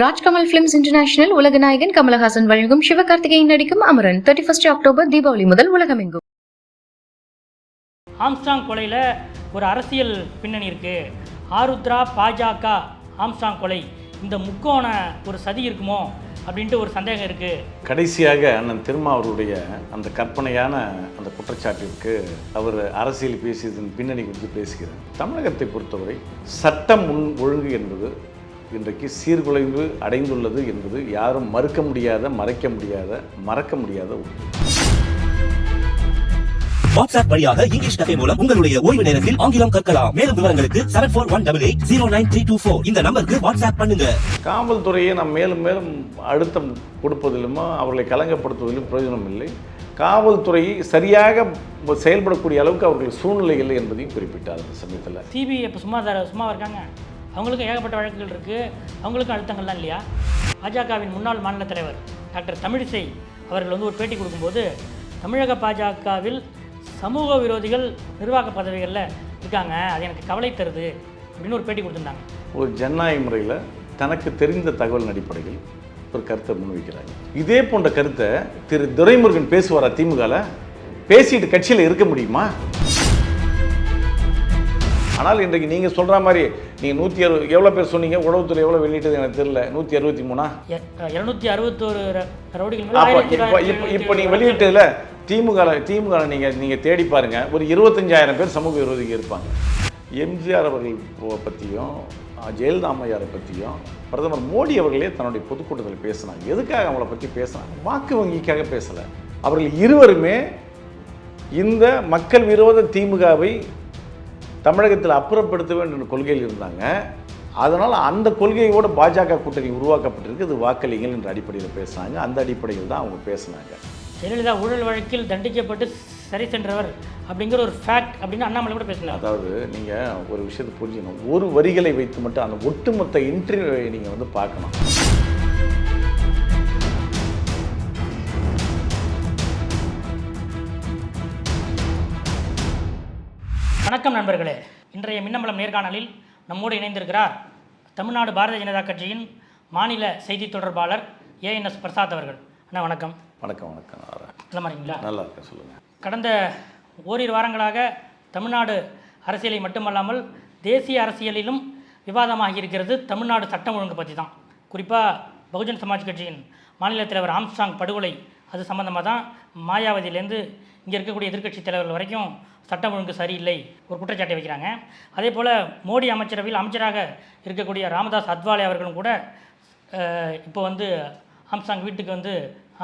Rajkamal films international உலக நாயகன் கமலஹாசன் வழங்கும் சிவகார்த்திகேயன் நடிக்கும் Amaran. Thirty first October Deepavali முதல் உலகமெங்கும். ஆம்ஸ்டாங் கொலையில் ஒரு அரசியல் பின்னணி இருக்குது ஆருத்ரா பாஜக ஆம்ஸ்டாங் கொலை. இந்த முக்கோண ஒரு சதி இருக்குமோ அப்படின்ட்டு ஒரு சந்தேகம் இருக்குது கடைசியாக அண்ணன் திருமாவருடைய அந்த கற்பனையான அந்த குற்றச்சாட்டிற்கு அவர் அரசியல் பேசியதன் பின்னணி குறித்து பேசுகிறார். தமிழகத்தை பொறுத்தவரை சட்டம் முன் ஒழுங்கு என்பது இன்றைக்கு சீர்குலைவு அடைந்துள்ளது என்பது யாரும் மறுக்க முடியாத மறைக்க முடியாத மறக்க முடியாத வாட்ஸ்அப் வழியாக இங்கிலீஷ் கதை மூலம் உங்களுடைய ஓய்வு நேரத்தில் ஆங்கிலம் கற்கலாம். மேலும் விவரங்களுக்கு seven four one double eight zero nine three two four இந்த நம்பருக்கு வாட்ஸ்அப் பண்ணுங்க. காவல்துறையை நாம் மேலும் மேலும் அழுத்தம் கொடுப்பதிலுமோ அவர்களை கலங்கப்படுத்துவதிலும் பிரயோஜனம் இல்லை காவல்துறையை சரியாக செயல்படக்கூடிய அளவுக்கு அவர்கள் சூழ்நிலை இல்லை என்பதையும் குறிப்பிட்டார் அந்த சமயத்தில். சிபிஐ இப்போ சும்மா சும்மா இருக்காங்க. அவங்களுக்கும் ஏகப்பட்ட வழக்குகள் இருக்குது அவங்களுக்கும் அழுத்தங்கள்லாம் இல்லையா? பாஜகவின் முன்னாள் மாநில தலைவர் டாக்டர் தமிழிசை அவர்கள் வந்து ஒரு பேட்டி கொடுக்கும்போது தமிழக பாஜகவில் சமூக விரோதிகள் நிர்வாக பதவிகளில் இருக்காங்க. அது எனக்கு கவலை தருது அப்படின்னு ஒரு பேட்டி கொடுத்துருந்தாங்க. ஒரு ஜனநாயக முறையில் தனக்கு தெரிந்த தகவலின் அடிப்படையில் ஒரு கருத்தை முன்வைக்கிறாங்க. இதே போன்ற கருத்தை திரு துரைமுருகன் பேசுவாரா திமுகவில் பேசிட்டு கட்சியில் இருக்க முடியுமா? ஆனால் இன்றைக்கு நீங்கள் சொல்கிற மாதிரி நீங்கள் நூற்றி அறுபது எவ்வளோ பேர் சொன்னீங்க? உளவுத்துறை எவ்வளோ வெளியிட்டது எனக்கு தெரியல. நூற்றி அறுபத்தி மூணா? இரநூத்தி அறுபத்தோரு இப்போ இப்போ இப்போ நீங்கள் வெளியிட்டதில் திமுக திமுக நீங்கள் நீங்கள் தேடி பாருங்க. ஒரு இருபத்தஞ்சாயிரம் பேர் சமூக விரோதிகள் இருப்பாங்க. எம்ஜிஆர் அவர்கள் பற்றியும் ஜெயலலிதா அம்மையாரை பற்றியும் பிரதமர் மோடி அவர்களே தன்னுடைய பொதுக்கூட்டத்தில் பேசினாங்க. எதுக்காக அவங்கள பற்றி பேசினாங்க? வாக்கு வங்கிக்காக பேசலை. அவர்கள் இருவருமே இந்த மக்கள் விரோத திமுகவை தமிழகத்தில் அப்புறப்படுத்த வேண்டும் கொள்கையில் இருந்தாங்க. அதனால் அந்த கொள்கையோடு பாஜக கூட்டணி உருவாக்கப்பட்டிருக்கு. இது வாக்களிங்கள் என்ற அடிப்படையில் பேசுனாங்க. அந்த அடிப்படையில் தான் அவங்க பேசுனாங்க. ஜெயலலிதா ஊழல் வழக்கில் தண்டிக்கப்பட்டு சரி சென்றவர் அப்படிங்கிற ஒரு ஃபேக்ட் அப்படின்னு அண்ணாமலை கூட பேசலாம் அதாவது நீங்கள் ஒரு விஷயத்தை புரிஞ்சுக்கணும். ஒரு வரிகளை வைத்து மட்டும் அந்த ஒட்டுமொத்த இன்டர்வியூவை நீங்கள் வந்து பார்க்கணும். வணக்கம் நண்பர்களே. இன்றைய மின்னம்பலம் நேர்காணலில் நம்மோடு இணைந்திருக்கிறார் தமிழ்நாடு பாரதிய ஜனதா கட்சியின் மாநில செய்தி தொடர்பாளர் ஏஎன்எஸ் பிரசாத் அவர்கள். அண்ணா வணக்கம். வணக்கம் வணக்கம். நல்ல மாதிரிங்களா நல்லா இருக்கேன் சொல்லுங்கள் கடந்த ஓரிரு வாரங்களாக தமிழ்நாடு அரசியலை மட்டுமல்லாமல் தேசிய அரசியலிலும் விவாதமாகி இருக்கிறது தமிழ்நாடு சட்டம் ஒழுங்கு பற்றி தான். குறிப்பாக பகுஜன் சமாஜ் கட்சியின் மாநில தலைவர் ஆம்ஸ்டாங் படுகொலை அது சம்மந்தமாக தான் மாயாவதியிலேருந்து இங்கே இருக்கக்கூடிய எதிர்க்கட்சி தலைவர்கள் வரைக்கும் சட்டம் ஒழுங்கு சரியில்லை ஒரு குற்றச்சாட்டை வைக்கிறாங்க. அதே போல் மோடி அமைச்சரவையில் அமைச்சராக இருக்கக்கூடிய ராமதாஸ் அத்வாலே அவர்களும் கூட இப்போ வந்து ஆம்ஸ்டாங் வீட்டுக்கு வந்து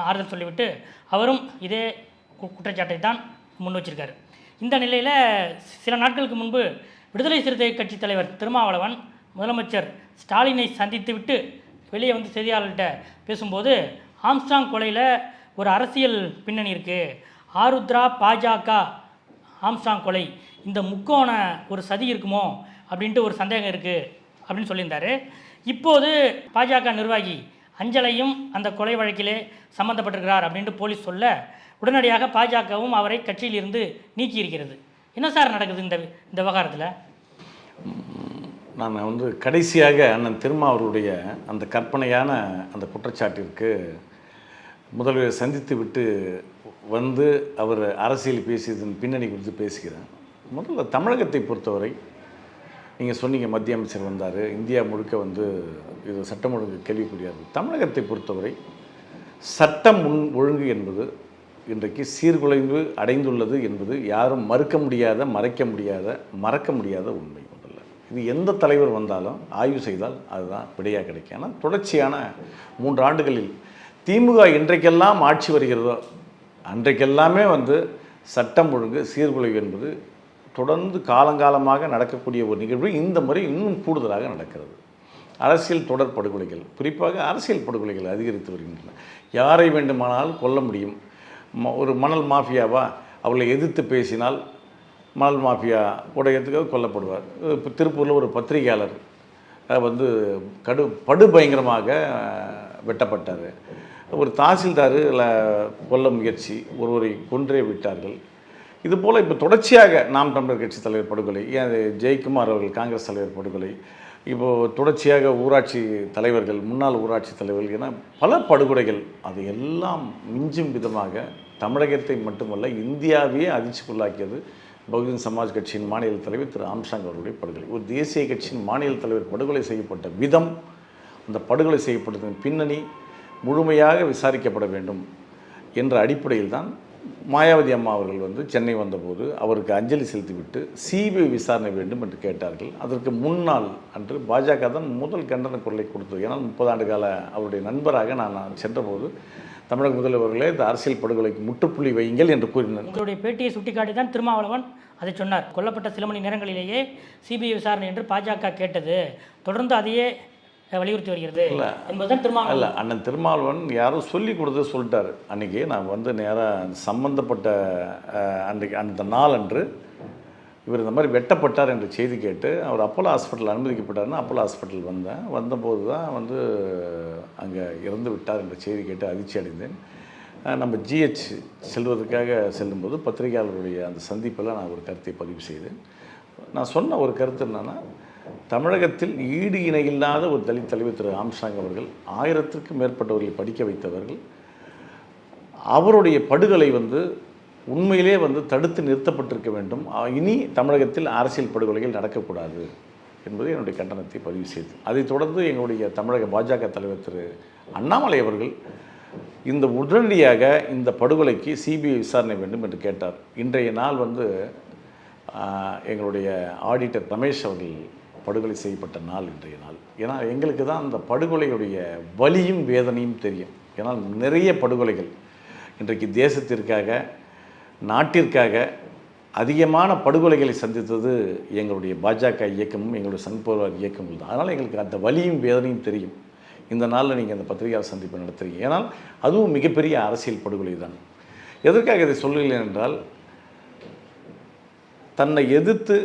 ஆறுதல் சொல்லிவிட்டு அவரும் இதே கு- குற்றச்சாட்டை தான் முன் வச்சிருக்காரு. இந்த நிலையில் சில நாட்களுக்கு முன்பு விடுதலை சிறுத்தை கட்சி தலைவர் திருமாவளவன் முதலமைச்சர் ஸ்டாலினை சந்தித்துவிட்டு வெளியே வந்து செய்தியாளர்கிட்ட பேசும்போது ஆம்ஸ்டாங் கொலையில் ஒரு அரசியல் பின்னணி இருக்குது ஆருத்ரா பாஜக ஆம்ஸ்டாங் கொலை இந்த முக்கோண ஒரு சதி இருக்குமோ அப்படின்ட்டு ஒரு சந்தேகம் இருக்குது அப்படின்னு சொல்லியிருந்தாரு. இப்போது பாஜக நிர்வாகி அஞ்சலையும் அந்த கொலை வழக்கிலே சம்மந்தப்பட்டிருக்கிறார் அப்படின்ட்டு போலீஸ் சொல்ல உடனடியாக பாஜகவும் அவரை கட்சியிலிருந்து நீக்கியிருக்கிறது. என்ன சார் நடக்குது இந்த இந்த விவகாரத்தில்? நான் வந்து கடைசியாக அண்ணன் திருமாவருடைய அந்த கற்பனையான அந்த குற்றச்சாட்டிற்கு முதல்வர் சந்தித்து விட்டு வந்து அவர் அரசியல் பேசியதன் பின்னணி குறித்து பேசுகிறேன் முதல்ல தமிழகத்தை பொறுத்தவரை நீங்கள் சொன்னீங்க மத்திய அமைச்சர் வந்தார் இந்தியா முழுக்க வந்து இது சட்டம் ஒழுங்கு கேள்விக்குரியாது தமிழகத்தை பொறுத்தவரை சட்டம் முன் ஒழுங்கு என்பது இன்றைக்கு சீர்குலைவு அடைந்துள்ளது என்பது யாரும் மறுக்க முடியாத மறைக்க முடியாத மறக்க முடியாத உண்மை முதல்ல. இது எந்த தலைவர் வந்தாலும் ஆய்வு செய்தால் அதுதான் விடையாக கிடைக்கும். ஆனால் தொடர்ச்சியான மூன்று ஆண்டுகளில் திமுக இன்றைக்கெல்லாம் ஆட்சி வருகிறதோ அன்றைக்கெல்லாமே வந்து சட்டம் ஒழுங்கு சீர்குலைவு என்பது தொடர்ந்து காலங்காலமாக நடக்கக்கூடிய ஒரு நிகழ்வு. இந்த முறை இன்னும் கூடுதலாக நடக்கிறது. அரசியல் தொடர் படுகொலைகள் குறிப்பாக அரசியல் படுகொலைகள் அதிகரித்து வருகின்றன. யாரை வேண்டுமானாலும் கொல்ல முடியும். ம- ஒரு மணல் மாஃபியாவா அவளை எதிர்த்து பேசினால் மணல் மாஃபியா உடையத்துக்காக கொல்லப்படுவார். இப்போ திருப்பூரில் ஒரு பத்திரிகையாளர் வந்து கடு படுபயங்கரமாக வெட்டப்பட்டார். ஒரு தாசில்தார் கொல்ல முயற்சி ஒருவரை கொன்றே விட்டார்கள். இது போல் இப்போ தொடர்ச்சியாக நாம் தமிழர் கட்சி தலைவர் படுகொலை ஏன் ஜெயக்குமார் அவர்கள் காங்கிரஸ் தலைவர் படுகொலை இப்போது தொடர்ச்சியாக ஊராட்சி தலைவர்கள் முன்னாள் ஊராட்சி தலைவர்கள் என பல படுகொலைகள் அது எல்லாம் மிஞ்சும் விதமாக தமிழகத்தை மட்டுமல்ல இந்தியாவையே அதிர்ச்சிக்குள்ளாக்கியது பகுஜன் சமாஜ் கட்சியின் மாநில தலைவர் திரு ஆம்சாங் அவர்களுடைய படுகொலை. ஒரு தேசிய கட்சியின் மாநில தலைவர் படுகொலை செய்யப்பட்ட விதம் அந்த படுகொலை செய்யப்பட்டதன் பின்னணி முழுமையாக விசாரிக்கப்பட வேண்டும் என்ற அடிப்படையில் தான் மாயாவதி அம்மா அவர்கள் வந்து சென்னை வந்தபோது அவருக்கு அஞ்சலி செலுத்திவிட்டு சிபிஐ விசாரணை வேண்டும் என்று கேட்டார்கள். அதற்கு முன்னாள் அன்று பாஜக தான் முதல் கண்டன குரலை கொடுத்தது. ஏன்னால் முப்பது ஆண்டு கால அவருடைய நண்பராக நான் சென்றபோது தமிழக முதல்வர்களே இந்த அரசியல் படுகொலைக்கு முற்றுப்புள்ளி வையுங்கள் என்று கூறினார். உங்களுடைய பேட்டியை சுட்டிக்காட்டி தான் திருமாவளவன் அதை சொன்னார். கொல்லப்பட்ட சில மணி நேரங்களிலேயே சிபிஐ விசாரணை என்று பாஜக கேட்டது. தொடர்ந்து அதையே வலியுறுத்தி வருகிறது என்பதுதான் திருமாவளவன். அல்ல அண்ணன் திருமாவளவன் யாரோ சொல்லி கொடுத்து சொல்லிட்டாரு. அன்றைக்கி நான் வந்து நேராக சம்பந்தப்பட்ட அஹ், அன்றைக்கு அந்த நாள் அன்று இவர் இந்த மாதிரி வெட்டப்பட்டார் என்ற செய்தி கேட்டு அவர் அப்போலோ ஹாஸ்பிட்டல் அனுமதிக்கப்பட்டார்னு அப்போலோ ஹாஸ்பிட்டல் வந்தேன். வந்தபோது தான் வந்து அங்கே இறந்து விட்டார் என்ற செய்தி கேட்டு அதிர்ச்சி அடைந்தேன். நம்ம ஜிஹெச் செல்வதற்காக செல்லும்போது பத்திரிகையாளருடைய அந்த சந்திப்பில் நான் ஒரு கருத்தை பதிவு செய்தேன். நான் சொன்ன ஒரு கருத்து என்னென்னா தமிழகத்தில் ஈடு இணையில்லாத ஒரு தலித் தலைவர் திரு ஆம்சாங் அவர்கள் ஆயிரத்திற்கும் மேற்பட்டவர்களை படிக்க வைத்தவர்கள். அவருடைய படுகொலை வந்து உண்மையிலே வந்து தடுத்து நிறுத்தப்பட்டிருக்க வேண்டும். இனி தமிழகத்தில் அரசியல் படுகொலைகள் நடக்கக்கூடாது என்பது என்னுடைய கண்டனத்தை பதிவு செய்து. அதைத் தொடர்ந்து எங்களுடைய தமிழக பாஜக தலைவர் திரு அண்ணாமலை அவர்கள் இந்த உடனடியாக இந்த படுகொலைக்கு சிபிஐ விசாரணை வேண்டும் என்று கேட்டார். இன்றைய நாள் வந்து எங்களுடைய ஆடிட்டர் ரமேஷ் அவர்கள் படுகொலை செய்யப்பட்ட நாள் இன்றைய நாள். ஏன்னா எங்களுக்கு தான் அந்த படுகொலையுடைய வலியும் வேதனையும் தெரியும். ஏன்னா நிறைய படுகொலைகள் இன்றைக்கு தேசத்திற்காக நாட்டிற்காக அதிகமான படுகொலைகளை சந்தித்தது எங்களுடைய பாஜக இயக்கமும் எங்களுடைய சங் இயக்கமும் தான். அதனால் எங்களுக்கு அந்த வலியும் வேதனையும் தெரியும். இந்த நாளில் நீங்கள் அந்த பத்திரிகையாளர் சந்திப்பை நடத்துறீங்க. ஏன்னால் அதுவும் மிகப்பெரிய அரசியல் படுகொலை தான். எதற்காக இதை சொல்லலை என்றால் தன்னை எதிர்த்து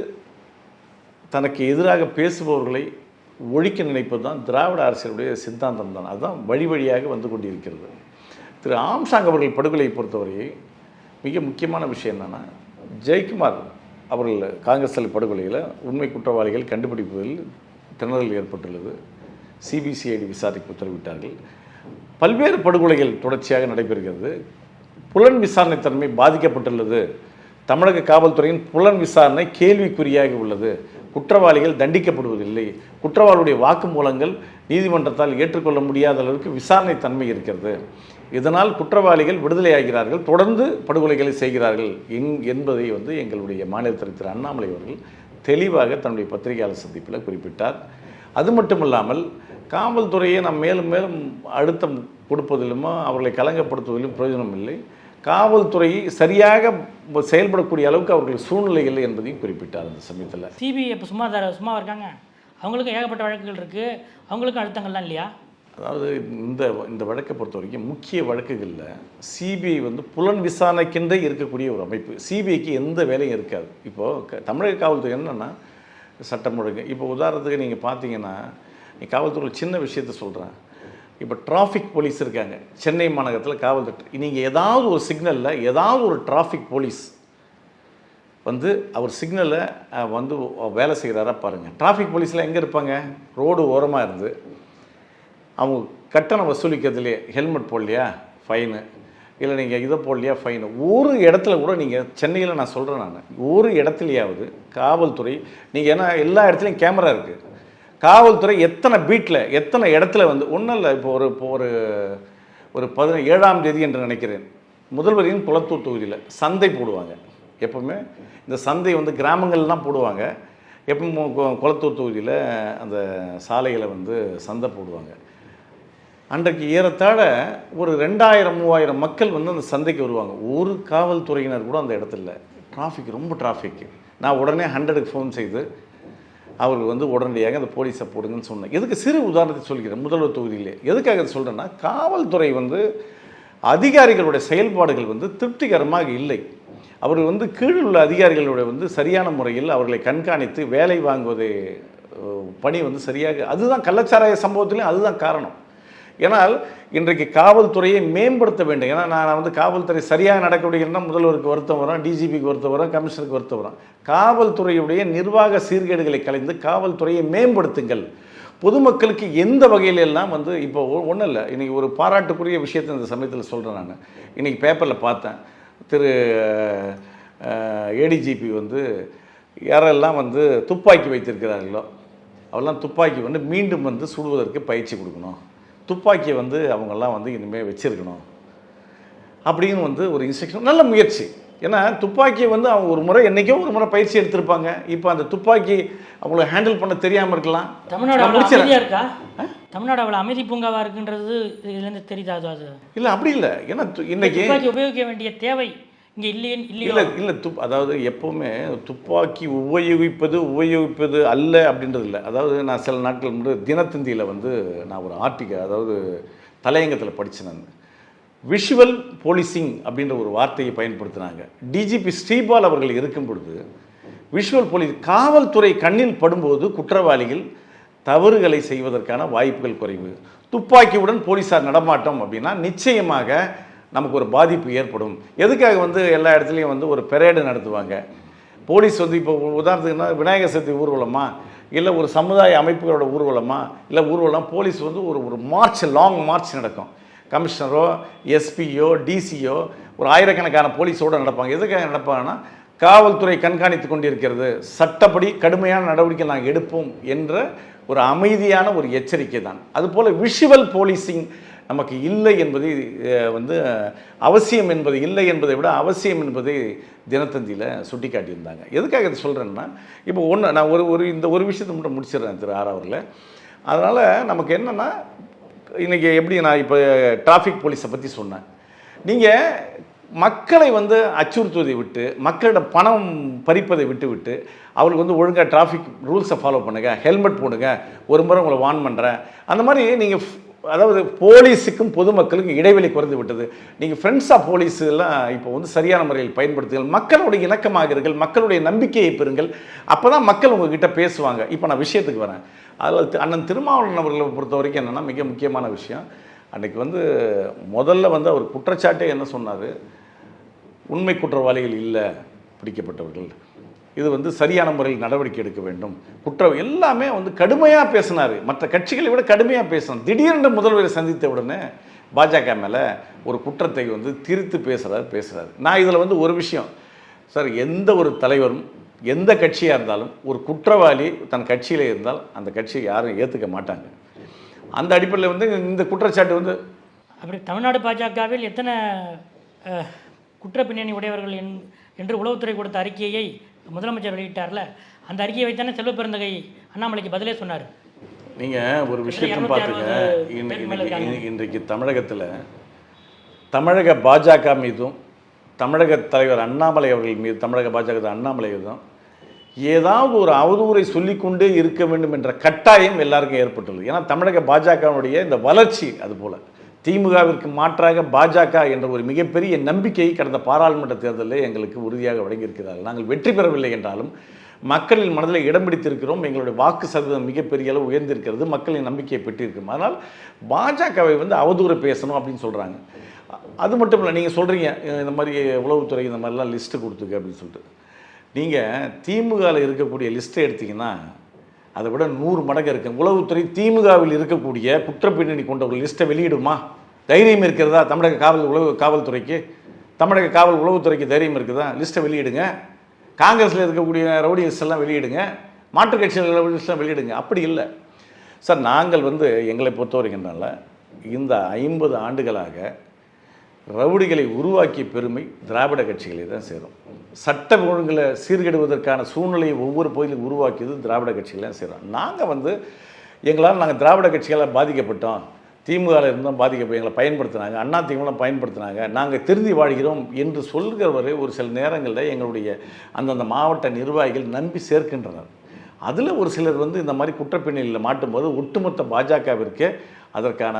தனக்கு எதிராக பேசுபவர்களை ஒழிக்க நினைப்பது தான் திராவிட அரசியலுடைய சித்தாந்தம் தான் அதுதான் வழி வழியாக வந்து கொண்டிருக்கிறது. திரு ஆம்சாங் அவர்கள் படுகொலையை பொறுத்தவரை மிக முக்கியமான விஷயம் என்னென்னா ஜெயக்குமார் அவர்கள் காங்கிரஸ் தலைவர் படுகொலையில் உண்மை குற்றவாளிகள் கண்டுபிடிப்பதில் திணறல் ஏற்பட்டுள்ளது. சிபிசிஐடி விசாரணைக்கு உத்தரவிட்டார்கள். பல்வேறு படுகொலைகள் தொடர்ச்சியாக நடைபெறுகிறது. புலன் விசாரணை தன்மை பாதிக்கப்பட்டுள்ளது. தமிழக காவல்துறையின் புலன் விசாரணை கேள்விக்குறியாக உள்ளது. குற்றவாளிகள் தண்டிக்கப்படுவதில்லை. குற்றவாளியுடைய வாக்குமூலங்கள் நீதிமன்றத்தால் ஏற்றுக்கொள்ள முடியாத அளவுக்கு விசாரணை தன்மை இருக்கிறது. இதனால் குற்றவாளிகள் விடுதலையாகிறார்கள் தொடர்ந்து படுகொலைகளை செய்கிறார்கள் எங் என்பதை வந்து எங்களுடைய மாநிலத்தில் திரு அண்ணாமலை அவர்கள் தெளிவாக தன்னுடைய பத்திரிகையாளர் சந்திப்பில் குறிப்பிட்டார். அது மட்டும் இல்லாமல் காவல்துறையை நாம் மேலும் மேலும் அழுத்தம் கொடுப்பதிலுமோ அவர்களை கலங்கப்படுத்துவதிலும் பிரயோஜனம் இல்லை காவல்துறை சரியாக செயல்படக்கூடிய அளவுக்கு அவர்கள் சூழ்நிலை இல்லை என்பதையும் குறிப்பிட்டார் அந்த சமயத்தில். சிபிஐ இப்போ சும்மா தர சும்மா இருக்காங்க. அவங்களுக்கும் ஏகப்பட்ட வழக்குகள் இருக்குது அவங்களுக்கும் அழுத்தங்கள்லாம் இல்லையா? அதாவது இந்த இந்த வழக்கை பொறுத்த வரைக்கும் முக்கிய வழக்குகளில் சிபிஐ வந்து புலன் விசாரணைக்கென்றே இருக்கக்கூடிய ஒரு அமைப்பு. சிபிஐக்கு எந்த வேலையும் இருக்காது. இப்போது தமிழக காவல்துறை என்னென்னா சட்டம் ஒழுங்கு. இப்போ உதாரணத்துக்கு நீங்கள் பார்த்தீங்கன்னா நீ காவல்துறை சின்ன விஷயத்த சொல்கிறேன் இப்போ டிராஃபிக் போலீஸ் இருக்காங்க. சென்னை மாநகரத்தில் காவல்துறை. நீங்கள் ஏதாவது ஒரு சிக்னலில் ஏதாவது ஒரு டிராஃபிக் போலீஸ் வந்து அவர் சிக்னலை வந்து வேலை செய்கிறாரா பாருங்கள் டிராஃபிக் போலீஸில் எங்கே இருப்பாங்க? ரோடு ஓரமாக இருந்து. அவங்க கட்டணம் வசூலிக்கிறதுலையே ஹெல்மெட் போடலையா? ஃபைனு இல்லை நீங்கள் இதை போடலையா? ஃபைனு ஒரு இடத்துல கூட நீங்கள் சென்னையில் நான் சொல்கிறேன் நான். ஒரு இடத்துலையாவது காவல்துறை நீங்கள் ஏன்னா எல்லா இடத்துலையும் கேமரா இருக்குது காவல்துறை எத்தனை பீட்டில் எத்தனை இடத்துல வந்து ஒன்றும் இல்லை இப்போ ஒரு இப்போ ஒரு ஒரு பதின ஏழாம் தேதி என்று நினைக்கிறேன். முதல்வரின் குளத்தூர் தொகுதியில் சந்தை போடுவாங்க. எப்பவுமே இந்த சந்தை வந்து கிராமங்கள்லாம் போடுவாங்க. எப்பவும் கு- குளத்தூர் தொகுதியில் அந்த சாலைகளை வந்து சந்தை போடுவாங்க. அன்றைக்கு ஏறத்தாழ ஒரு ரெண்டாயிரம் மூவாயிரம் மக்கள் வந்து அந்த சந்தைக்கு வருவாங்க. ஒரு காவல்துறையினர் கூட அந்த இடத்துல டிராஃபிக் ரொம்ப டிராஃபிக் நான் உடனே ஹண்ட்ரடுக்கு ஃபோன் செய்து அவர்கள் வந்து உடனடியாக அந்த போலீஸை போடுங்கன்னு சொன்னேன். எதுக்கு சிறு உதாரணத்தை சொல்கிறேன் முதல்வர் தொகுதியிலே. எதுக்காக சொல்கிறேன்னா காவல்துறை வந்து அதிகாரிகளுடைய செயல்பாடுகள் வந்து திருப்திகரமாக இல்லை. அவர்கள் வந்து கீழில் உள்ள அதிகாரிகளுடைய வந்து சரியான முறையில் அவர்களை கண்காணித்து வேலை வாங்குவது பணி வந்து சரியாக அதுதான் கள்ளச்சாராய சம்பவத்திலையும் அதுதான் காரணம். ஏன்னால் இன்றைக்கு காவல்துறையை மேம்படுத்த வேண்டும். ஏன்னா நான் வந்து காவல்துறை சரியாக நடக்கக்கூடியன்னா முதல்வருக்கு வருத்தம் வரும் டிஜிபிக்கு வருத்தம் வரும் கமிஷனருக்கு வருத்தம் வரும். காவல்துறையுடைய நிர்வாக சீர்கேடுகளை கலைந்து காவல்துறையை மேம்படுத்துங்கள். பொதுமக்களுக்கு எந்த வகையிலெல்லாம் வந்து இப்போ ஒன்றும் இல்லை. இன்றைக்கி ஒரு பாராட்டுக்குரிய விஷயத்தை இந்த சமயத்தில் சொல்கிறேன் நான். இன்றைக்கி பேப்பரில் பார்த்தேன். திரு ஏடிஜிபி வந்து யாரெல்லாம் வந்து துப்பாக்கி வைத்திருக்கிறார்களோ அவெல்லாம் துப்பாக்கி வந்து மீண்டும் வந்து சுடுவதற்கு பயிற்சி கொடுக்கணும். துப்பாக்கியை வந்து அவங்கெல்லாம் வந்து இனிமேல் வச்சிருக்கணும். அப்படின்னு வந்து ஒரு இன்ஸ்ட்ரக்ஷன் நல்ல முயற்சி. ஏன்னா துப்பாக்கியை வந்து அவங்க ஒரு முறை என்றைக்கோ ஒரு முறை பயிற்சி எடுத்திருப்பாங்க. இப்போ அந்த துப்பாக்கி அவங்கள ஹேண்டில் பண்ண தெரியாமல் இருக்கலாம். தமிழ்நாடு இருக்கா? தமிழ்நாடு அவ்வளோ அமைதி பூங்காவா இருக்குன்றது இதுலேருந்து தெரியுதா அது? இல்லை அப்படி இல்லை. ஏன்னா இன்னைக்கு உபயோகிக்க வேண்டிய தேவை இங்கே இல்லையே? இல்லை இல்லை இல்லை துப் அதாவது எப்போவுமே துப்பாக்கி உபயோகிப்பது உபயோகிப்பது அல்ல அப்படின்றது இல்லை. அதாவது நான் சில நாட்கள் முன்பு தினத்தந்தியில் வந்து நான் ஒரு ஆர்டிக்கல் அதாவது தலையங்கத்தில் படித்தேன் நான். விஷுவல் போலீசிங் அப்படின்ற ஒரு வார்த்தையை பயன்படுத்தினாங்க. டிஜிபி ஸ்ரீபால் அவர்கள் இருக்கும் பொழுது விஷுவல் போலீஸ் காவல்துறை கண்ணில் படும்போது குற்றவாளிகள் தவறுகளை செய்வதற்கான வாய்ப்புகள் குறைவு. துப்பாக்கியுடன் போலீஸார் நடமாட்டம் அப்படின்னா நிச்சயமாக நமக்கு ஒரு பாதிப்பு ஏற்படும். எதுக்காக வந்து எல்லா இடத்துலையும் வந்து ஒரு பெரேடு நடத்துவாங்க? போலீஸ் வந்து இப்போ உதாரணத்துக்குன்னா விநாயகர் சதுர்த்தி ஊர்வலமா? இல்லை ஒரு சமுதாய அமைப்புகளோட ஊர்வலமா? இல்லை ஊர்வலம் போலீஸ் வந்து ஒரு ஒரு மார்ச் லாங் மார்ச் நடக்கும். கமிஷனரோ எஸ்பியோ டிசியோ ஒரு ஆயிரக்கணக்கான போலீஸோடு நடப்பாங்க. எதுக்காக நடப்பாங்கன்னா காவல்துறை கண்காணித்து கொண்டிருக்கிறது. சட்டப்படி கடுமையான நடவடிக்கை நாங்கள் எடுப்போம் என்ற ஒரு அமைதியான ஒரு எச்சரிக்கை தான். அதுபோல் விஷுவல் போலீசிங் நமக்கு இல்லை என்பதை வந்து அவசியம் என்பது இல்லை என்பதை விட அவசியம் என்பதை தினத்தந்தியில் சுட்டி காட்டியிருந்தாங்க எதுக்காக இதை சொல்கிறேன்னா இப்போ ஒன்று நான் ஒரு ஒரு இந்த ஒரு விஷயத்தை மட்டும் முடிச்சிடுறேன் திரு ஆறாவரில் அதனால் நமக்கு என்னென்னா இன்றைக்கி எப்படி நான் இப்போ டிராஃபிக் போலீஸை பற்றி சொன்னேன். நீங்கள் மக்களை வந்து அச்சுறுத்துவதை விட்டு மக்களிடம் பணம் பறிப்பதை விட்டு விட்டு அவளுக்கு வந்து ஒழுங்காக டிராஃபிக் ரூல்ஸை ஃபாலோ பண்ணுங்கள் ஹெல்மெட் போடுங்க ஒரு முறை உங்களை வார்ன் பண்ணுறேன் அந்த மாதிரி நீங்கள் அதாவது போலீஸுக்கும் பொதுமக்களுக்கும் இடைவெளி குறைந்து விட்டது. நீங்கள் ஃப்ரெண்ட்ஸ் ஆஃப் போலீஸ் எல்லாம் இப்போ வந்து சரியான முறையில் பயன்படுத்துங்கள். மக்களுடைய இணக்கமாகிறீர்கள். மக்களுடைய நம்பிக்கையை பெறுங்கள். அப்போ தான் மக்கள் உங்ககிட்ட பேசுவாங்க. இப்போ நான் விஷயத்துக்கு வரேன். அதில் அண்ணன் திருமாவளவன் அவர்களை பொறுத்த வரைக்கும் என்னென்னா மிக முக்கியமான விஷயம். அன்றைக்கி வந்து முதல்ல வந்து அவர் குற்றச்சாட்டே என்ன சொன்னார்? உண்மை குற்றவாளிகள் இல்லை பிடிக்கப்பட்டவர்கள். இது வந்து சரியான முறையில் நடவடிக்கை எடுக்க வேண்டும். குற்றம் எல்லாமே வந்து கடுமையாக பேசினார். மற்ற கட்சிகளை விட கடுமையாக பேசினார். திடீரென்று முதல்வரை சந்தித்த உடனே பாஜக மேலே ஒரு குற்றத்தை வந்து திரித்து பேசுகிறார் பேசுகிறார் நான் இதில் வந்து ஒரு விஷயம். சார் எந்த ஒரு தலைவரும் எந்த கட்சியாக இருந்தாலும் ஒரு குற்றவாளி தன் கட்சியில் இருந்தால் அந்த கட்சியை யாரும் ஏற்றுக்க மாட்டாங்க. அந்த அடிப்படையில் வந்து இந்த குற்றச்சாட்டு வந்து அப்படி தமிழ்நாடு பாஜகவில் எத்தனை குற்ற பின்னணி உடையவர்கள் என் என்று உளவுத்துறை கொடுத்த அறிக்கையை முதலமைச்சர் வெளியிட்டார்ல அந்த அறிக்கையை வைத்தானே செல்வ பெருந்தகை அண்ணாமலைக்கு பதிலே சொன்னார். நீங்கள் ஒரு விஷயத்தை இருநூத்தி பார்த்துங்க. இன்றைக்கு தமிழகத்தில் தமிழக பாஜக மீதும் தமிழக தலைவர் அண்ணாமலை அவர்கள் மீது தமிழக பாஜக அண்ணாமலை மீதும் ஏதாவது ஒரு அவதூறை சொல்லிக்கொண்டே இருக்க வேண்டும் என்ற கட்டாயம் எல்லாருக்கும் ஏற்பட்டுள்ளது. ஏன்னா தமிழக பாஜகவுடைய இந்த வளர்ச்சி அதுபோல திமுகவிற்கு மாற்றாக பாஜக என்ற ஒரு மிகப்பெரிய நம்பிக்கையை கடந்த பாராளுமன்ற தேர்தலில் எங்களுக்கு உறுதியாக வழங்கியிருக்கிறார்கள். நாங்கள் வெற்றி பெறவில்லை என்றாலும் மக்களின் மனதில் இடம் பிடித்திருக்கிறோம். எங்களுடைய வாக்கு சதவீதம் மிகப்பெரிய அளவு உயர்ந்திருக்கிறது. மக்களின் நம்பிக்கையை பெற்றிருக்கும் அதனால் பாஜகவை வந்து அவதூறு பேசணும் அப்படின்னு சொல்கிறாங்க அது மட்டும் இல்லை நீங்கள் சொல்கிறீங்க இந்த மாதிரி உளவுத்துறை இந்த மாதிரிலாம் லிஸ்ட்டு கொடுத்துருக்கு அப்படின்னு சொல்லிட்டு. நீங்கள் திமுகவில் இருக்கக்கூடிய லிஸ்ட்டை எடுத்தீங்கன்னா அதை விட நூறு மடங்கு இருக்கு. உளவுத்துறை திமுகவில் இருக்கக்கூடிய குற்றப்பின்னணி கொண்ட ஒரு லிஸ்ட்டை வெளியிடுமா? தைரியம் இருக்கிறதா? தமிழக காவல் உளவு காவல்துறைக்கு? தமிழக காவல் உளவுத்துறைக்கு தைரியம் இருக்குதா? லிஸ்ட்டை வெளியிடுங்க. காங்கிரஸில் இருக்கக்கூடிய ரவுடியஸ் எல்லாம் வெளியிடுங்க. மாற்றுக் கட்சிகள் ரவுடி வெளியிடுங்க. அப்படி இல்லை. சார் நாங்கள் வந்து எங்களை பொறுத்த வரைக்கும்னால இந்த ஐம்பது ஆண்டுகளாக ரவுடிகளை உருவாக்கிய பெருமை திராவிட கட்சிகளை தான் சேரும். சட்ட ஒழுங்குகளை சீர்கெடுவதற்கான சூழ்நிலையை ஒவ்வொரு பகுதியிலும் உருவாக்கியது திராவிட கட்சிகளை தான் சேரும். நாங்கள் வந்து எங்களால் நாங்கள் திராவிட கட்சிகளால் பாதிக்கப்பட்டோம். திமுகவில் இருந்தும் பாதிக்கப்ப எங்களை பயன்படுத்தினாங்க. அண்ணா திமுகலாம் பயன்படுத்தினாங்க. நாங்கள் திருந்தி வாழ்கிறோம் என்று சொல்கிறவரை ஒரு சில நேரங்களில் எங்களுடைய அந்தந்த மாவட்ட நிர்வாகிகள் நம்பி சேர்க்கின்றனர். அதில் ஒரு சிலர் வந்து இந்த மாதிரி குற்றப்பின்னலில் மாட்டும்போது ஒட்டுமொத்த பாஜகவிற்கே அதற்கான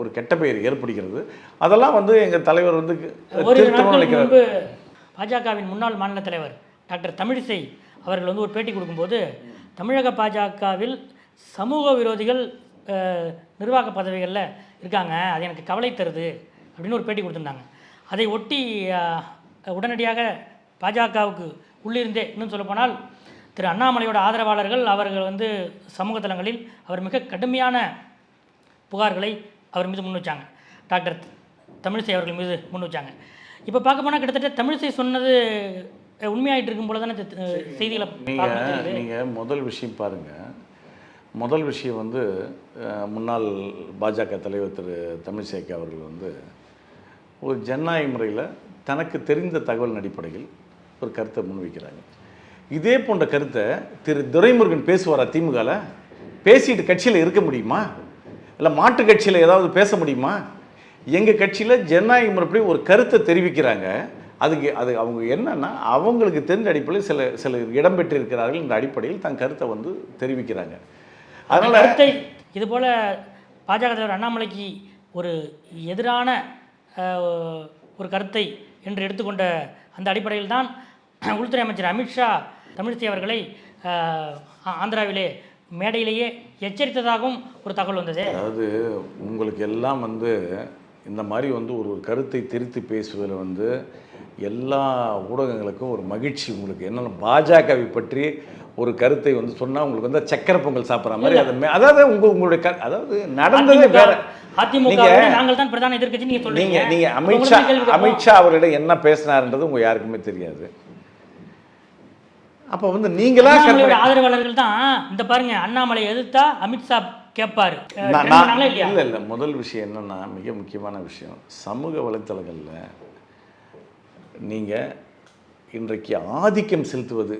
ஒரு கெட்ட பெயர் ஏற்படுகிறது. அதெல்லாம் வந்து எங்கள் தலைவர் வந்து முன்பு பாஜகவின் முன்னாள் மாநில தலைவர் டாக்டர் தமிழிசை அவர்கள் வந்து ஒரு பேட்டி கொடுக்கும்போது தமிழக பாஜகவில் சமூக விரோதிகள் நிர்வாக பதவிகளில் இருக்காங்க. அது எனக்கு கவலை தருது அப்படின்னு ஒரு பேட்டி கொடுத்துருந்தாங்க. அதை ஒட்டி உடனடியாக பாஜகவுக்கு உள்ளிருந்தே இன்னும் சொல்லப்போனால் திரு அண்ணாமலையோட ஆதரவாளர்கள் அவர்கள் வந்து சமூக தளங்களில் அவர் மிக கடுமையான புகார்களை அவர் மீது முன் வச்சாங்க. டாக்டர் தமிழிசை அவர்கள் மீது முன் வச்சாங்க. இப்போ பார்க்க போனால் கிட்டத்தட்ட தமிழிசை சொன்னது அஹ், உண்மையாயிட்டு இருக்கும் போல தானே செய்திகளை நீங்கள். நீங்கள் முதல் விஷயம் பாருங்கள் முதல் விஷயம் வந்து முன்னாள் பாஜக தலைவர் திரு தமிழிசைக்கு அவர்கள் வந்து ஒரு ஜனநாயக முறையில் தனக்கு தெரிந்த தகவல் அடிப்படையில் ஒரு கருத்தை முன்வைக்கிறாங்க இதே போன்ற கருத்தை திரு துரைமுருகன் பேசுவாரா திமுகவில் பேசிட்டு கட்சியில் இருக்க முடியுமா? இல்லை மாற்று கட்சியில் ஏதாவது பேச முடியுமா? எங்கள் கட்சியில் ஜனநாயக முறைப்படி ஒரு கருத்தை தெரிவிக்கிறாங்க. அதுக்கு அது அவங்க என்னன்னா அவங்களுக்கு தெரிஞ்ச அடிப்படையில் சில சில இடம்பெற்றிருக்கிறார்கள் இந்த அடிப்படையில் தன் கருத்தை வந்து தெரிவிக்கிறாங்க. அதனால் கருத்தை இது போல் பாஜக தலைவர் அண்ணாமலைக்கு ஒரு எதிரான ஒரு கருத்தை என்று எடுத்துக்கொண்ட அந்த அடிப்படையில் தான் உள்துறை அமைச்சர் அமித்ஷா தமிழிசை அவர்களை ஆந்திராவிலே மேடையிலேயே எச்சரித்ததாகவும் ஒரு தகவல் வந்தது. அதாவது உங்களுக்கு எல்லாம் வந்து இந்த மாதிரி வந்து ஒரு ஒரு கருத்தை திருத்தி பேசுவதில் வந்து எல்லா ஊடகங்களுக்கும் ஒரு மகிழ்ச்சி உங்களுக்கு. என்னென்ன பாஜகவை பற்றி ஒரு கருத்தை வந்து சொன்னால் உங்களுக்கு வந்து சக்கரை பொங்கல் சாப்பிட்ற மாதிரி அதை அதாவது உங்க உங்களுடைய க அதாவது நடந்ததே வேற. அதிமுக நீங்க- நாங்கள் தான் பிரதான எதிர்க்கட்சி நீங்க நீங்க சொல்றீங்க. நீங்க அப்ப அமித்ஷா. அமித்ஷா அவரிடம் என்ன பேசினாருன்றது உங்க யாருக்குமே தெரியாது. அப்ப வந்து நீங்களா ஆதரவாளர்கள் தான் இந்த பாருங்க அண்ணாமலை எதிர்த்தா அமித்ஷா கேட்பாரு. இல்லை இல்லை. முதல் விஷயம் என்னன்னா மிக முக்கியமான விஷயம். சமூக வலைத்தளங்களில் நீங்கள் இன்றைக்கு ஆதிக்கம் செலுத்துவது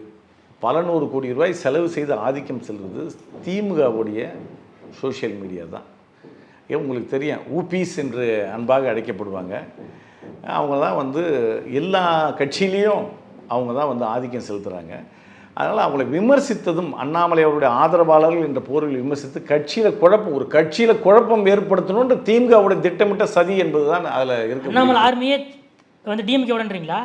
பல நூறு கோடி ரூபாய் செலவு செய்து ஆதிக்கம் செலுத்துவது திமுகவுடைய சோஷியல் மீடியா தான். உங்களுக்கு தெரியும் ஊபிஸ் என்று அன்பாக அழைக்கப்படுவாங்க. அவங்க தான் வந்து எல்லா கட்சியிலையும் அவங்க தான் வந்து ஆதிக்கம் செலுத்துகிறாங்க அதனால் அவங்களை விமர்சித்ததும் அண்ணாமலை அவருடைய ஆதரவாளர்கள் என்ற போரில் விமர்சித்து கட்சியில் குழப்பம் ஒரு கட்சியில் குழப்பம் ஏற்படுத்தணுன்ற திமுகவுடைய திட்டமிட்ட சதி என்பது தான் அதில் இருக்க அண்ணாமலை ஆர்மியே வந்து டிஎம்கே உடன்றீங்களா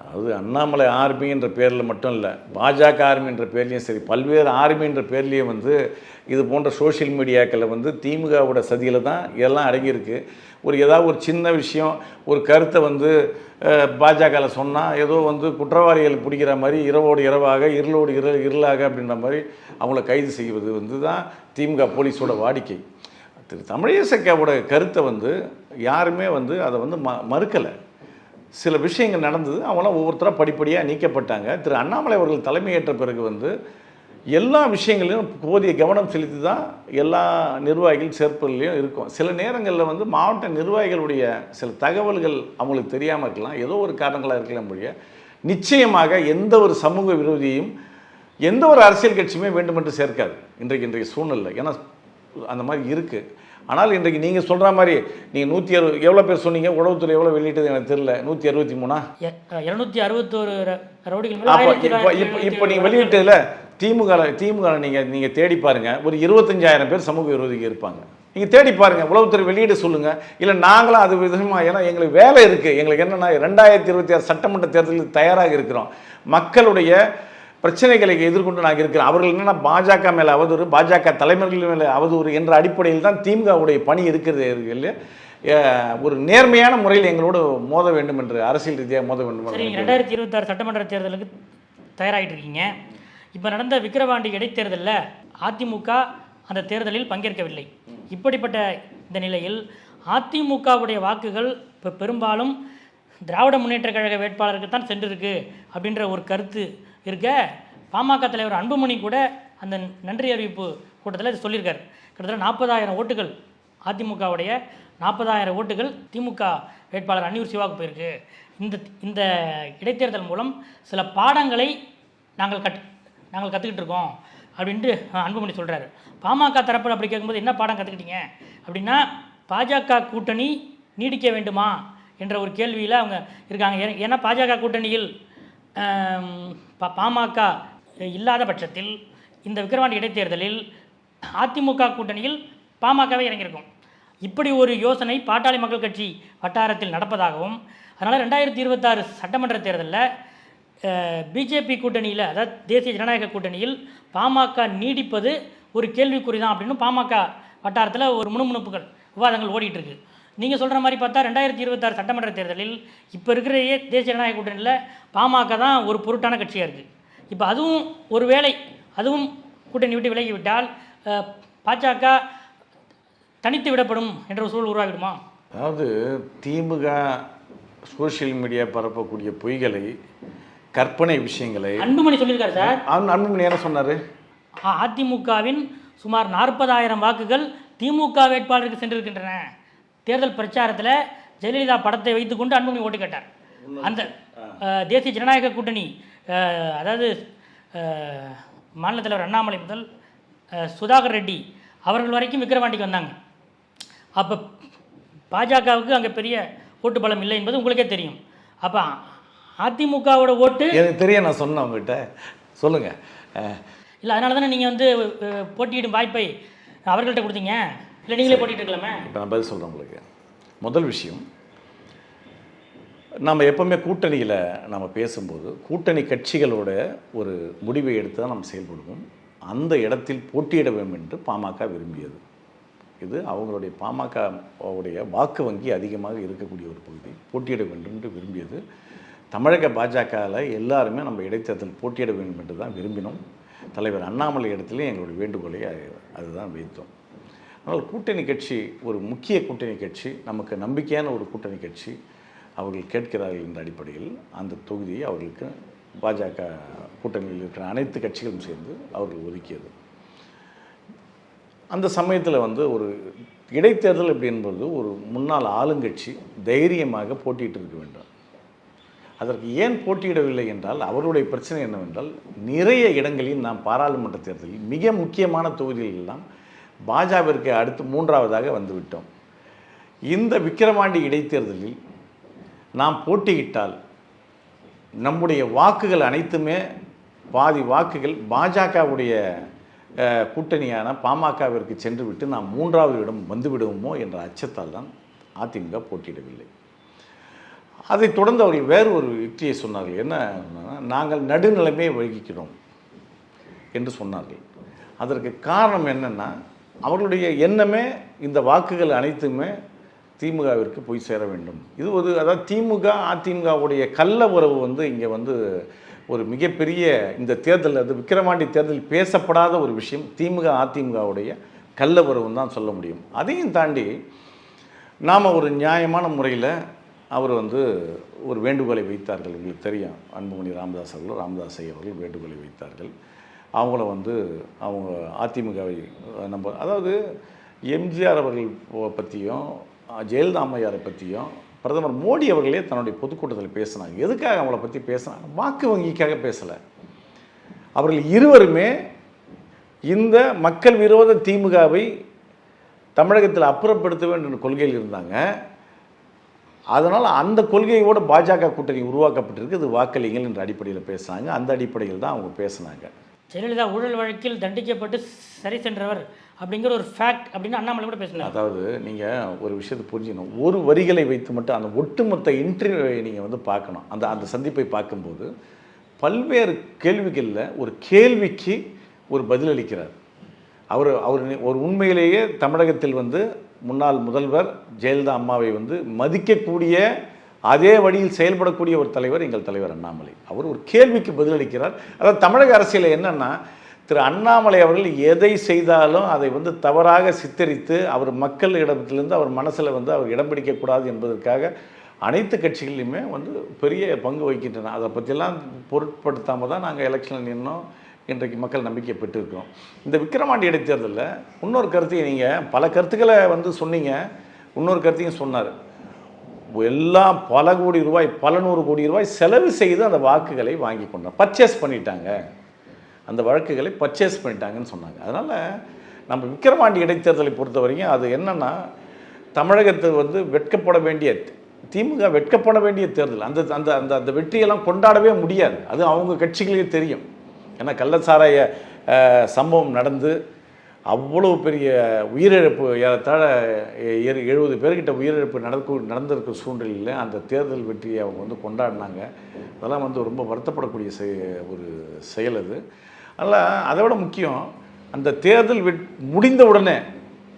அதாவது அண்ணாமலை ஆர்மி என்ற பேரில் மட்டும் இல்லை பாஜக ஆர்மின்ற பேர்லேயும் சரி பல்வேறு ஆர்மின்ற பேர்லேயும் வந்து இது போன்ற சோஷியல் மீடியாக்களை வந்து திமுகவோட சதியில் தான் எல்லாம் அடங்கியிருக்கு. ஒரு ஏதாவது ஒரு சின்ன விஷயம் ஒரு கருத்தை வந்து பாஜகவில் சொன்னால் ஏதோ வந்து குற்றவாளிகள் பிடிக்கிற மாதிரி இரவோடு இரவாக இருளோடு இரு இருளாக அப்படின்ற மாதிரி அவங்கள கைது செய்வது வந்து தான் திமுக போலீஸோட வாடிக்கை. திரு. தமிழிசைக்காவோட கருத்தை வந்து யாருமே வந்து அதை வந்து ம மறுக்கலை. சில விஷயங்கள் நடந்தது. அவங்களாம் ஒவ்வொருத்தராக படிப்படியாக நீக்கப்பட்டாங்க. திரு அண்ணாமலை அவர்கள் தலைமையேற்ற பிறகு வந்து எல்லா விஷயங்களிலும் போதிய கவனம் செலுத்தி தான் எல்லா நிர்வாகிகள் சேர்ப்பதிலையும் இருக்கும். சில நேரங்களில் வந்து மாவட்ட நிர்வாகிகளுடைய சில தகவல்கள் அவங்களுக்கு தெரியாமல் இருக்கலாம். ஏதோ ஒரு காரணங்களாக இருக்கலாம் முடிய நிச்சயமாக எந்த ஒரு சமூக விரோதியையும் எந்த ஒரு அரசியல் கட்சியுமே வேண்டுமென்று சேர்க்காது. இன்றைக்கு இன்றைய சூழ்நிலை. ஏன்னா அந்த மாதிரி இருக்குது ஆனால் இன்றைக்கு நீங்கள் சொல்கிற மாதிரி நீங்கள் நூற்றி அறுபது எவ்வளோ பேர் சொன்னீங்க? உளவுத்துறை எவ்வளோ வெளியிட்டது எனக்கு தெரியல. நூற்றி அறுபத்தி மூணா? இருநூத்தி அறுபத்தோரு இப்போ இப்போ இப்போ நீங்கள். வெளியிட்டதில் திமுக திமுக நீங்கள் நீங்கள் தேடி பாருங்கள் ஒரு இருபத்தஞ்சாயிரம் பேர் சமூக விரோதிகள் இருப்பாங்க. நீங்கள் தேடி பாருங்கள் உளவுத்துறை வெளியிட சொல்லுங்கள் இல்லை நாங்களும் அது விதமாக ஏன்னா எங்களுக்கு வேலை இருக்குது எங்களுக்கு என்னென்னா ரெண்டாயிரத்தி இருபத்தி ஆறு சட்டமன்ற தேர்தலுக்கு தயாராக இருக்கிறோம். மக்களுடைய பிரச்சனைகளை எதிர்கொண்டு நாங்கள் இருக்கிறோம் அவர்கள் என்னென்னா பாஜக மேலே அவதூறு பாஜக தலைவர்கள் மேலே அவதூறு என்ற அடிப்படையில் தான் திமுகவுடைய பணி இருக்கிறது ஒரு நேர்மையான முறையில் எங்களோடு மோத வேண்டும் என்று அரசியல் ரீதியாக மோத வேண்டும் ரெண்டாயிரத்தி இருபத்தாறு சட்டமன்ற தேர்தலுக்கு தயாராகிட்டு இருக்கீங்க இப்போ நடந்த விக்கிரவாண்டி இடைத்தேர்தலில் அதிமுக அந்த தேர்தலில் பங்கேற்கவில்லை. இப்படிப்பட்ட இந்த நிலையில் அதிமுகவுடைய வாக்குகள் இப்போ பெரும்பாலும் திராவிட முன்னேற்ற கழக வேட்பாளருக்கு தான் சென்றிருக்கு அப்படின்ற ஒரு கருத்து இருக்க. பாமக தலைவர் அன்புமணி கூட அந்த நன்றி அறிவிப்பு கூட்டத்தில் இது கிட்டத்தட்ட நாற்பதாயிரம் ஓட்டுகள் அதிமுகவுடைய நாற்பதாயிரம் ஓட்டுகள் திமுக வேட்பாளர் அன்னியூர் சிவாவுக்கு போயிருக்கு. இந்த இந்த இடைத்தேர்தல் மூலம் சில பாடங்களை நாங்கள் கட் நாங்கள் கற்றுக்கிட்டு இருக்கோம் அப்படின்ட்டு அன்புமணி சொல்கிறாரு பாமக தரப்பில் அப்படி கேட்கும்போது என்ன பாடம் கற்றுக்கிட்டீங்க அப்படின்னா பாஜக கூட்டணி நீடிக்க வேண்டுமா? என்ற ஒரு கேள்வியில் அவங்க இருக்காங்க. ஏன்னா பாஜக கூட்டணியில் ஆம், பாமக இல்லாத பட்சத்தில் இந்த விக்கிரவாண்டி இடைத்தேர்தலில் அதிமுக கூட்டணியில் பாமகவே இறங்கியிருக்கும். இப்படி ஒரு யோசனை பாட்டாளி மக்கள் கட்சி வட்டாரத்தில் நடப்பதாகவும் அதனால் ரெண்டாயிரத்தி இருபத்தாறு சட்டமன்ற தேர்தலில் பிஜேபி கூட்டணியில் அதாவது தேசிய ஜனநாயக கூட்டணியில் பாமக நீடிப்பது ஒரு கேள்விக்குறி தான் அப்படின்னு பாமக வட்டாரத்தில் ஒரு முணுமுணுப்புகள் விவாதங்கள் ஓடிட்டுருக்கு நீங்கள் சொல்கிற மாதிரி பார்த்தா ரெண்டாயிரத்தி இருபத்தாறு சட்டமன்ற தேர்தலில் இப்போ இருக்கிற தேசிய ஜனநாயக கூட்டணியில் பாமக தான் ஒரு பொருட்டான கட்சியாக இருக்குது இப்போ அதுவும் ஒரு வேளை அதுவும் கூட்டணி விட்டு விலகிவிட்டால் பாஜக தனித்து விடப்படும் என்ற ஒரு சூழல் உருவாகிடுமா? அதாவது திமுக சோஷியல் மீடியா பரப்பக்கூடிய பொய்களை கற்பனை விஷயங்களை அன்புமணி சொல்லியிருக்காரு சார். அன்- அன்புமணி என்ன சொன்னார்? அதிமுகவின் சுமார் நாற்பதாயிரம் வாக்குகள் திமுக வேட்பாளருக்கு சென்றிருக்கின்றன. தேர்தல் பிரச்சாரத்தில் ஜெயலலிதா படத்தை வைத்துக்கொண்டு அன்புமணி ஓட்டு கேட்டார். அந்த தேசிய ஜனநாயக கூட்டணி அதாவது மாநில தலைவர் அண்ணாமலை முதல் சுதாகர் ரெட்டி அவர்கள் வரைக்கும் விக்கிரவாண்டிக்கு வந்தாங்க. அப்போ பாஜகவுக்கு அங்கே பெரிய ஓட்டு பலம் இல்லை என்பது உங்களுக்கே தெரியும். அப்போ அதிமுகவோட ஓட்டு எனக்கு தெரியும் நான் சொன்னேன் உங்ககிட்ட சொல்லுங்கள் இல்லை அதனால தானே நீங்கள் வந்து போட்டியிடும் வாய்ப்பை அவர்கள்ட்ட கொடுத்தீங்க? இல்லை நீங்களே போட்டிட்டு இருக்கலாமே இப்போ நான் பதில் சொல்கிறேன் உங்களுக்கு. முதல் விஷயம் நம்ம எப்பவுமே கூட்டணியில் நம்ம பேசும்போது கூட்டணி கட்சிகளோட ஒரு முடிவை எடுத்து தான் நம்ம செயல்படுவோம். அந்த இடத்தில் போட்டியிட வேண்டும் என்று பாமக விரும்பியது. இது அவங்களுடைய பாமக உடைய வாக்கு வங்கி அதிகமாக இருக்கக்கூடிய ஒரு பகுதி. போட்டியிட வேண்டும் என்று விரும்பியது. தமிழக பாஜகவில் எல்லாருமே நம்ம இடைத்தேர்தல் போட்டியிட வேண்டும் என்று தான் விரும்பினோம். தலைவர் அண்ணாமலை இடத்துலையும் எங்களுடைய வேண்டுகோளை அதுதான் வைத்தோம். ஆனால் கூட்டணி கட்சி ஒரு முக்கிய கூட்டணி கட்சி நமக்கு நம்பிக்கையான ஒரு கூட்டணி கட்சி அவர்கள் கேட்கிறார்கள் என்ற அடிப்படையில் அந்த தொகுதியை அவர்களுக்கு பாஜக கூட்டணியில் இருக்கிற அனைத்து கட்சிகளும் சேர்ந்து அவர்கள் ஒதுக்கியது. அந்த சமயத்தில் வந்து ஒரு இடைத்தேர்தல் அப்படி என்பது ஒரு முன்னாள் ஆளுங்கட்சி தைரியமாக போட்டியிட்டு இருக்க வேண்டும். அதற்கு ஏன் போட்டியிடவில்லை என்றால் அவருடைய பிரச்சனை என்னவென்றால் நிறைய இடங்களில் நாம் பாராளுமன்ற தேர்தலில் மிக முக்கியமான தொகுதிகளெல்லாம் பாஜகவிற்கு அடுத்து மூன்றாவதாக வந்துவிட்டோம். இந்த விக்கிரவாண்டி இடைத்தேர்தலில் நாம் போட்டியிட்டால் நம்முடைய வாக்குகள் அனைத்துமே பாதி வாக்குகள் பாஜகவுடைய கூட்டணியான பாமகவிற்கு சென்றுவிட்டு நாம் மூன்றாவது இடம் வந்துவிடுவோமோ என்ற அச்சத்தால் தான் அதிமுக போட்டியிடவில்லை. அதைத் தொடர்ந்து அவர்கள் வேறு ஒரு யுக்தியை சொன்னார்கள். என்ன நாங்கள் நடுநிலைமையை வகிக்கிறோம் என்று சொன்னார்கள். அதற்கு காரணம் என்னென்னா அவர்களுடைய எண்ணமே இந்த வாக்குகள் அனைத்துமே திமுகவிற்கு போய் சேர வேண்டும். இது ஒரு அதாவது திமுக அதிமுகவுடைய கள்ள உறவு வந்து இங்கே வந்து ஒரு மிகப்பெரிய இந்த தேர்தல் அது விக்கிரவாண்டி தேர்தலில் பேசப்படாத ஒரு விஷயம். திமுக அதிமுகவுடைய கள்ள உறவுன்னு தான் சொல்ல முடியும். அதையும் தாண்டி நாம் ஒரு நியாயமான முறையில் அவர் வந்து ஒரு வேண்டுகோளை வைத்தார்கள். உங்களுக்கு தெரியும். அன்புமணி ராமதாஸ் அவர்கள் ராமதாஸ் ஐயா அவர்கள் வேண்டுகோளை வைத்தார்கள். அவங்கள வந்து அவங்க அதிமுகவை நம்ம அதாவது எம்ஜிஆர் அவர்கள் பற்றியும் ஜெயலலிதா அம்மையாரை பற்றியும் பிரதமர் மோடி அவர்களே தன்னுடைய பொதுக்கூட்டத்தில் பேசினாங்க. எதுக்காக அவங்கள பற்றி பேசினாங்க வாக்கு வங்கிக்காக பேசலை. அவர்கள் இருவருமே இந்த மக்கள் விரோத திமுகவை தமிழகத்தில் அப்புறப்படுத்த வேண்டும் கொள்கையில் இருந்தாங்க. அதனால் அந்த கொள்கையோடு பாஜக கூட்டணி உருவாக்கப்பட்டிருக்கு. இது வாக்களிங்கள் என்ற அடிப்படையில் பேசுனாங்க அந்த அடிப்படையில் தான் அவங்க பேசுனாங்க. ஜெயலலிதா ஊழல் வழக்கில் தண்டிக்கப்பட்டு சரி சென்றவர் அப்படிங்கிற ஒரு ஃபேக்ட் அப்படின்னு அண்ணாமலை கூட பேசினார். அதாவது நீங்கள் ஒரு விஷயத்தை புரிஞ்சுக்கணும். ஒரு வரிகளை வைத்து மட்டும் அந்த ஒட்டுமொத்த இன்டர்வியூவை நீங்கள் வந்து பார்க்கணும். அந்த அந்த சந்திப்பை பார்க்கும்போது பல்வேறு கேள்விகளில் ஒரு கேள்விக்கு ஒரு பதிலளிக்கிறார் அவர் அவர் ஒரு உண்மையிலேயே தமிழகத்தில் வந்து முன்னாள் முதல்வர் ஜெயலலிதா அம்மாவை வந்து மதிக்கக்கூடிய அதே வழியில் செயல்படக்கூடிய ஒரு தலைவர் எங்கள் தலைவர் அண்ணாமலை. அவர் ஒரு கேள்விக்கு பதிலளிக்கிறார். அதாவது தமிழக அரசியலில் என்னென்னா திரு அண்ணாமலை அவர்கள் எதை செய்தாலும் அதை வந்து தவறாக சித்தரித்து அவர் மக்கள் இடத்திலிருந்து அவர் மனசில் வந்து அவர் இடம் பிடிக்கக்கூடாது என்பதற்காக அனைத்து கட்சிகளிலுமே வந்து பெரிய பங்கு வகிக்கின்றன. அதை பற்றிலாம் பொருட்படுத்தாமல் தான் நாங்கள் எலெக்ஷனில் நின்னோம். இன்றைக்கு மக்கள் நம்பிக்கை பெற்றிருக்கோம். இந்த விக்கிரவாண்டி இடைத்தேர்தலில் இன்னொரு கருத்தையும் நீங்கள் பல கருத்துக்களை வந்து சொன்னீங்க. இன்னொரு கருத்தையும் சொன்னார். எல்லாம் பல கோடி ரூபாய் பல நூறு கோடி ரூபாய் செலவு செய்து அந்த வாக்குகளை வாங்கி கொண்டார் பர்ச்சேஸ் பண்ணிட்டாங்க. அந்த வழக்குகளை பர்ச்சேஸ் பண்ணிட்டாங்கன்னு சொன்னாங்க. அதனால் நம்ம விக்கிரவாண்டி இடைத்தேர்தலை பொறுத்த வரைக்கும் அது என்னன்னா தமிழகத்தில் வந்து வெட்கப்பட வேண்டிய திமுக வெட்கப்பட வேண்டிய தேர்தல். அந்த அந்த அந்த அந்த வெற்றியெல்லாம் கொண்டாடவே முடியாது. அது அவங்க கட்சிகளே தெரியும். ஏன்னா கள்ளச்சாராய சம்பவம் நடந்து அவ்வளவு பெரிய உயிரிழப்பு ஏறத்தாழ எழுபது பேர்கிட்ட உயிரிழப்பு நடக்க நடந்திருக்க சூழ்நிலையில் அந்த தேர்தல் வெற்றியை அவங்க வந்து கொண்டாடினாங்க. அதெல்லாம் வந்து ரொம்ப வருத்தப்படக்கூடிய செய- ஒரு செயல் அது. அதனால் அதை விட முக்கியம் அந்த தேர்தல் வெட் முடிந்த உடனே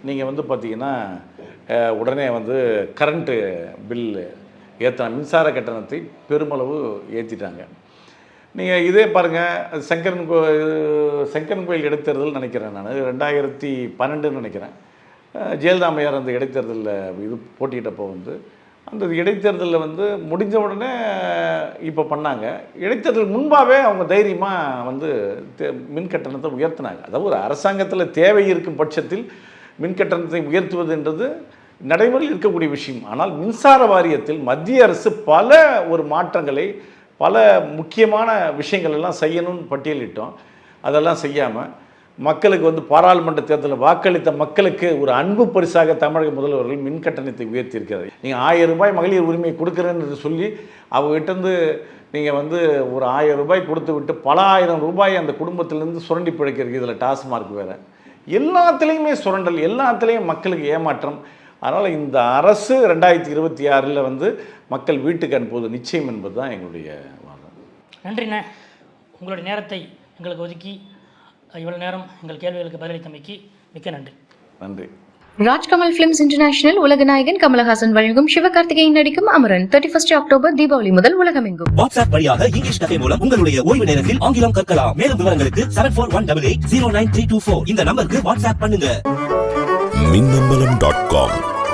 நீங்கள் வந்து பார்த்தீங்கன்னா உடனே வந்து கரண்ட்டு பில்லு ஏற்றின மின்சார கட்டணத்தை பெருமளவு ஏற்றிட்டாங்க நீங்கள் இதே பாருங்கள் சங்கரன் கோ சங்கரன் கோயில் இடைத்தேர்தல் நினைக்கிறேன் நான். ரெண்டாயிரத்தி பன்னெண்டுன்னு நினைக்கிறேன். அஹ், ஜெயலலிதா அந்த இடைத்தேர்தலில் இது போட்டியிட்டப்போ வந்து அந்த இடைத்தேர்தலில் வந்து முடிஞ்ச உடனே இப்போ பண்ணாங்க. இடைத்தேர்தல் முன்பாகவே அவங்க தைரியமாக வந்து தே- மின் கட்டணத்தை உயர்த்தினாங்க. அதாவது ஒரு அரசாங்கத்தில் தேவை இருக்கும் பட்சத்தில் மின் கட்டணத்தை உயர்த்துவதுன்றது நடைமுறையில் இருக்கக்கூடிய விஷயம். ஆனால் மின்சார வாரியத்தில் மத்திய அரசு பல ஒரு மாற்றங்களை பல முக்கியமான விஷயங்கள் எல்லாம் செய்யணும்னு பட்டியலிட்டோம். அதெல்லாம் செய்யாமல் மக்களுக்கு வந்து பாராளுமன்ற தேர்தலில் வாக்களித்த மக்களுக்கு ஒரு அன்பு பரிசாக தமிழக முதல்வர்கள் மின் கட்டணத்தை உயர்த்தியிருக்கிறார் நீங்கள் ஆயிரம் ரூபாய் மகளிர் உரிமை கொடுக்குறேன்னு சொல்லி அவங்ககிட்டருந்து நீங்கள் வந்து ஒரு ஆயிரம் ரூபாய் கொடுத்து விட்டு பல ஆயிரம் ரூபாய் அந்த குடும்பத்திலேருந்து சுரண்டி பிழைக்கிறதுக்கு இதில் டாஸ்மார்க் வேறு. எல்லாத்துலேயுமே சுரண்டல் எல்லாத்துலேயும் மக்களுக்கு ஏமாற்றம். அதனால் இந்த அரசு ரெண்டாயிரத்தி இருபத்தி ஆறில் வந்து மக்கள் வீட்டுக்கு அனுப்புவது நிச்சயம் என்பது தான் எங்களுடைய வாதம். நன்றிண்ணே. உங்களுடைய நேரத்தை எங்களுக்கு ஒதுக்கி இவ்வளவு நேரம் எங்கள் கேள்விகளுக்கு பதிலளித்தமைக்கு மிக்க நன்றி. நன்றி. ராஜ்கமல் பிலிம்ஸ் இன்டர்நேஷனல் உலகநாயகன் கமலஹாசன் வழங்கும் சிவகார்த்திகேயன் நடிக்கும் Amaran thirty first October Deepavali முதல் உலகமெங்கும். வாட்ஸ்அப் வழியாக இங்கிலீஷ் கதை மூலம் உங்களுடைய ஓய்வு நேரத்தில் ஆங்கிலம் கற்கலாம். மேலும் விவரங்களுக்கு seven four one double eight zero nine three two four இந்த நம்பருக்கு வாட்ஸ்அப் பண்ணுங்க. Minnambalam dot com